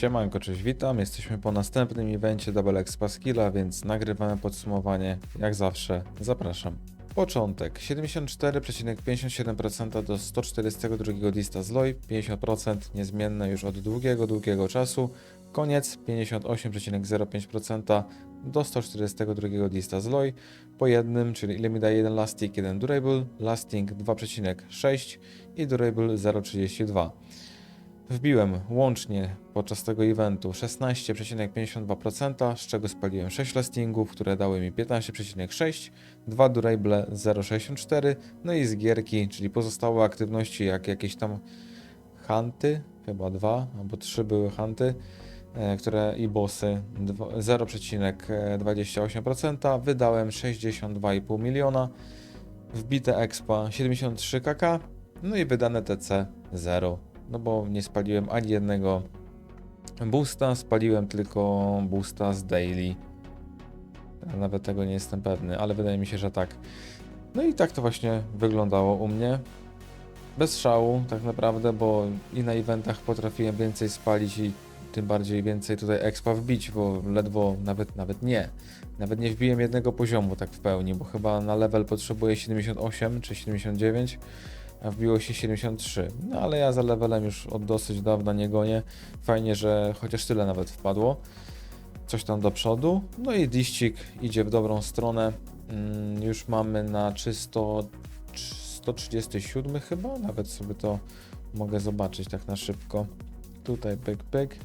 Siemanko, cześć, witam. Jesteśmy po następnym evencie Double Expa Skilla, więc nagrywamy podsumowanie. Jak zawsze, zapraszam. Początek 74,57% do 142 dista z LOI, 50% niezmienne już od długiego, długiego czasu. Koniec 58,05% do 142 dista z LOI po jednym, czyli ile mi daje jeden lasting, jeden durable, lasting 2,6 i durable 0,32. Wbiłem łącznie podczas tego eventu 16,52%, z czego spaliłem 6 lastingów, które dały mi 15,6, 2 durable 0,64, no i z gierki, czyli pozostałe aktywności jak jakieś tam hunty, chyba dwa albo trzy były hunty, e, które i bossy dwa- 0,28%, wydałem 62,5 miliona, wbite expa 73 kk, no i wydane TC 0 no bo nie spaliłem ani jednego boosta, spaliłem tylko boosta z daily. Nawet tego nie jestem pewny, ale wydaje mi się, że tak. No i tak to właśnie wyglądało u mnie. Bez szału tak naprawdę, bo i na eventach potrafiłem więcej spalić i tym bardziej więcej tutaj expa wbić, bo ledwo nawet nawet nie. Nawet nie wbiłem jednego poziomu tak w pełni, bo chyba na level potrzebuję 78 czy 79 a wbiło się 73. No ale ja za levelem już od dosyć dawna nie gonię. Fajnie, że chociaż tyle nawet wpadło. Coś tam do przodu. No i diścik idzie w dobrą stronę. Mm, już mamy na czysto 137 chyba, nawet sobie to mogę zobaczyć tak na szybko. Tutaj pyk pyk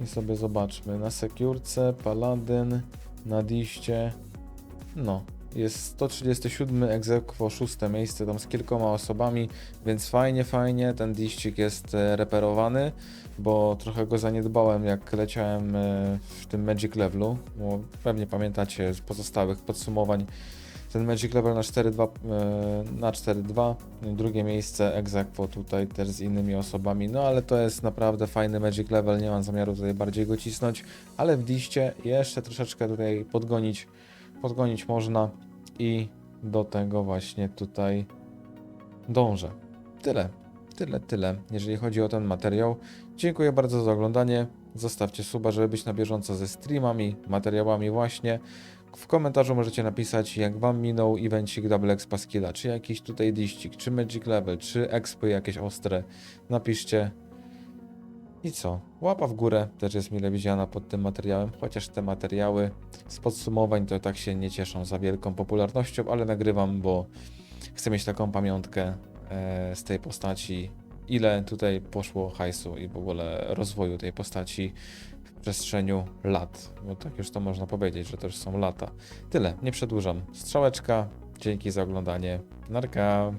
i sobie zobaczmy na sekurce, paladyn, na diście. No, jest 137 egzekwo, szóste miejsce tam z kilkoma osobami, więc fajnie, fajnie, ten diścik jest e, reperowany, bo trochę go zaniedbałem jak leciałem e, w tym Magic Levelu, bo pewnie pamiętacie z pozostałych podsumowań. Ten Magic Level na 4-2, e, na 4-2, drugie miejsce egzekwo tutaj też z innymi osobami, no ale to jest naprawdę fajny Magic Level, nie mam zamiaru tutaj bardziej go cisnąć, ale w diście jeszcze troszeczkę tutaj podgonić podgonić można i do tego właśnie tutaj dążę. Tyle, tyle, tyle, jeżeli chodzi o ten materiał. Dziękuję bardzo za oglądanie. Zostawcie suba, żeby być na bieżąco ze streamami, materiałami właśnie. W komentarzu możecie napisać, jak Wam minął evencik Double Expa Skilla, czy jakiś tutaj diścik, czy Magic Level, czy expy jakieś ostre. Napiszcie, i co? Łapa w górę też jest mile widziana pod tym materiałem, chociaż te materiały z podsumowań to tak się nie cieszą za wielką popularnością, ale nagrywam, bo chcę mieć taką pamiątkę e, z tej postaci, ile tutaj poszło hajsu i w ogóle rozwoju tej postaci w przestrzeniu lat, bo tak już to można powiedzieć, że to już są lata. Tyle, nie przedłużam. Strzałeczka, dzięki za oglądanie. Narka.